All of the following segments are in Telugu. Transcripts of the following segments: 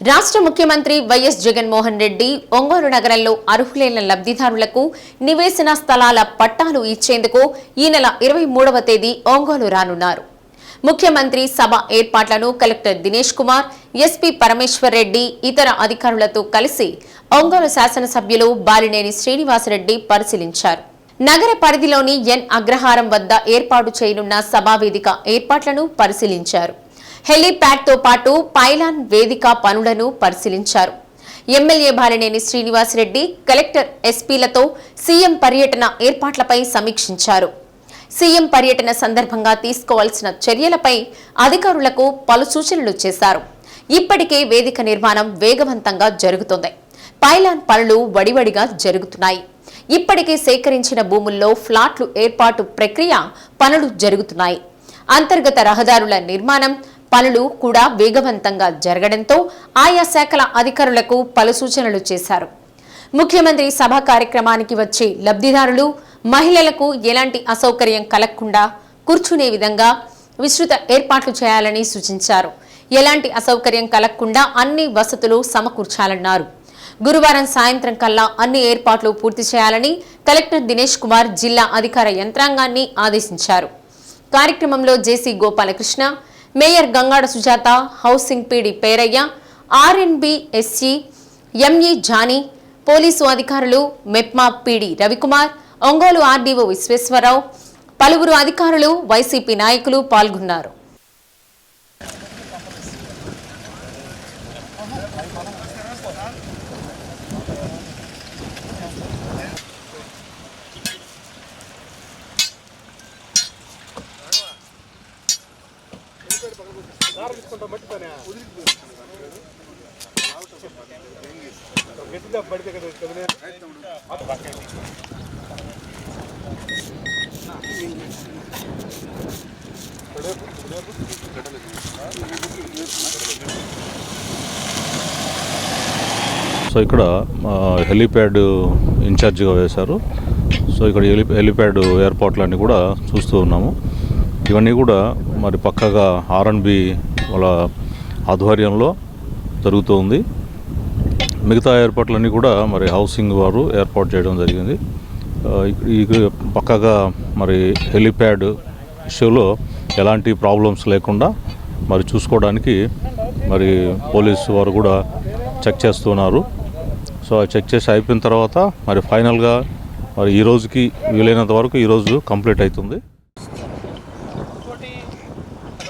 రాష్ట్ర ముఖ్యమంత్రి వైఎస్ జగన్మోహన్ రెడ్డి ఒంగోలు నగరంలో అర్హులైన లబ్ధిదారులకు నివేశన స్థలాల పట్టాలు ఇచ్చేందుకు ఈ నెల ఇరవై మూడవ తేదీ ఒంగోలు రానున్నారు. ముఖ్యమంత్రి సభ ఏర్పాట్లను కలెక్టర్ దినేష్ కుమార్ ఎస్పీ పరమేశ్వర్ రెడ్డి ఇతర అధికారులతో కలిసి ఒంగోలు శాసనసభ్యులు బాలినేని శ్రీనివాసరెడ్డి పరిశీలించారు. నగర పరిధిలోని ఎన్ అగ్రహారం వద్ద ఏర్పాటు చేయనున్న సభావేదిక ఏర్పాట్లను పరిశీలించారు. హెలీప్యాడ్తో పాటు పైలాన్ వేదిక పనులను పరిశీలించారు. ఎమ్మెల్యే బాలినేని శ్రీనివాసరెడ్డి కలెక్టర్ ఎస్పీలతో సీఎం పర్యటన ఏర్పాట్లపై సమీక్షించారు. సీఎం పర్యటన సందర్భంగా తీసుకోవాల్సిన చర్యలపై అధికారులకు పలు సూచనలు చేశారు. ఇప్పటికే వేదిక నిర్మాణం వేగవంతంగా జరుగుతోంది. పైలాన్ పనులు వడివడిగా జరుగుతున్నాయి. ఇప్పటికే సేకరించిన భూముల్లో ఫ్లాట్లు ఏర్పాటు ప్రక్రియ పనులు జరుగుతున్నాయి. అంతర్గత రహదారుల నిర్మాణం పనులు కూడా వేగవంతంగా జరగడంతో ఆయా శాఖల అధికారులకు పలు సూచనలు చేశారు. ముఖ్యమంత్రి సభ కార్యక్రమానికి వచ్చే లబ్ధిదారులు మహిళలకు ఎలాంటి అసౌకర్యం కలగకుండా కూర్చునే విధంగా విస్తృత ఏర్పాట్లు చేయాలని సూచించారు. ఎలాంటి అసౌకర్యం కలగకుండా అన్ని వసతులు సమకూర్చాలన్నారు. గురువారం సాయంత్రం కల్లా అన్ని ఏర్పాట్లు పూర్తి చేయాలని కలెక్టర్ దినేష్ కుమార్ జిల్లా అధికార యంత్రాంగాన్ని ఆదేశించారు. కార్యక్రమంలో JC Gopalakrishna mayor Gangada Sujatha housing PD Perayya R N B SC ME Jani police అధికారులు మెప్మా పీడి రవికుమార్ ఒంగోలు ఆర్డీఓ విశ్వేశ్వరరావు పలువురు అధికారులు వైసీపీ నాయకులు పాల్గొన్నారు. సో ఇక్కడ హెలీప్యాడ్ ఇన్ఛార్జిగా వేశారు. సో ఇక్కడ హెలి హెలీప్యాడ్ ఎయిర్పోర్ట్లన్నీ కూడా చూస్తూ ఉన్నాము. ఇవన్నీ కూడా మరి పక్కగా ఆర్ఎన్బి వాళ్ళ ఆధ్వర్యంలో జరుగుతూ ఉంది మిగతా ఏర్పాట్లన్నీ కూడా మరి హౌసింగ్ వారు ఏర్పాటు చేయడం జరిగింది. ఈ పక్కగా మరి హెలిప్యాడ్ ఇష్యూలో ఎలాంటి ప్రాబ్లమ్స్ లేకుండా మరి చూసుకోవడానికి మరి పోలీసు వారు కూడా చెక్ చేస్తున్నారు. సో ఆ చెక్ చేసి అయిపోయిన తర్వాత మరి ఫైనల్గా మరి ఈ రోజుకి వీలైనంత వరకు ఈరోజు కంప్లీట్ అవుతుంది.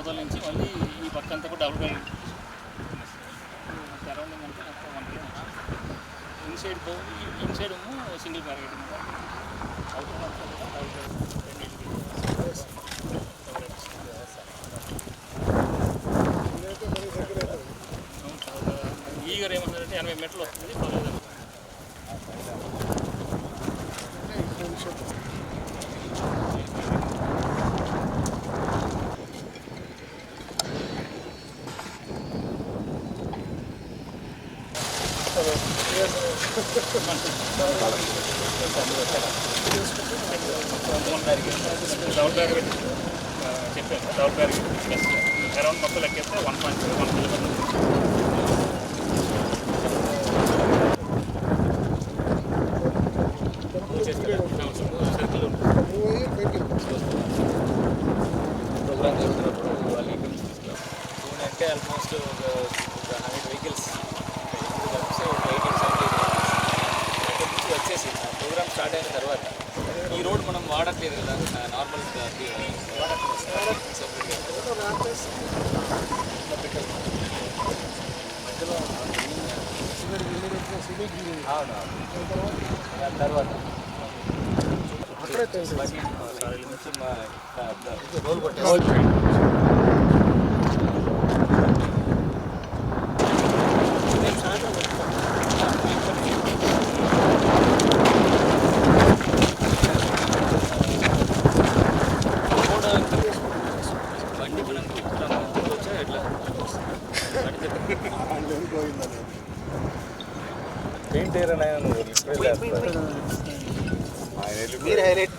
అవతల నుంచి మళ్ళీ ఈ పక్క అంతా కూడా డబుల్ బెడ్ సరౌండింగ్ అంటే మొత్తం వన్ ఇన్సైడ్ ఇన్సైడ్ ఏమో సింగిల్ ప్యాకెట్ అవతల అంతా బెడ్ ఈగర్ ఏమన్నారంటే ఎనభై మీటర్లు వస్తుంది పర్లేదు డబుల్ ప్యాకెట్ చెప్పాను డబుల్ ప్యాకెట్ ప్లస్ అరౌండ్ మొత్తం లెక్కేస్తే one point one kilometre programme జరుగుతున్నప్పుడు వాళ్ళు ఇక్కడ నుంచి తీసుకురావాలి టూన్ అంటే ఆల్మోస్ట్ ఒక మనం వాడట్లేదు కదా నార్మల్ మధ్యలో అవును దాని తర్వాత బండి నుంచి మా పెయింట్ ఏరైనా నువ్వు మీరు హైలైట్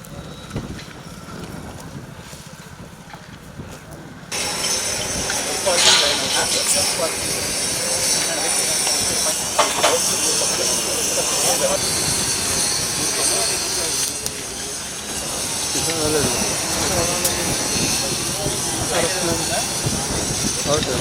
ఓకే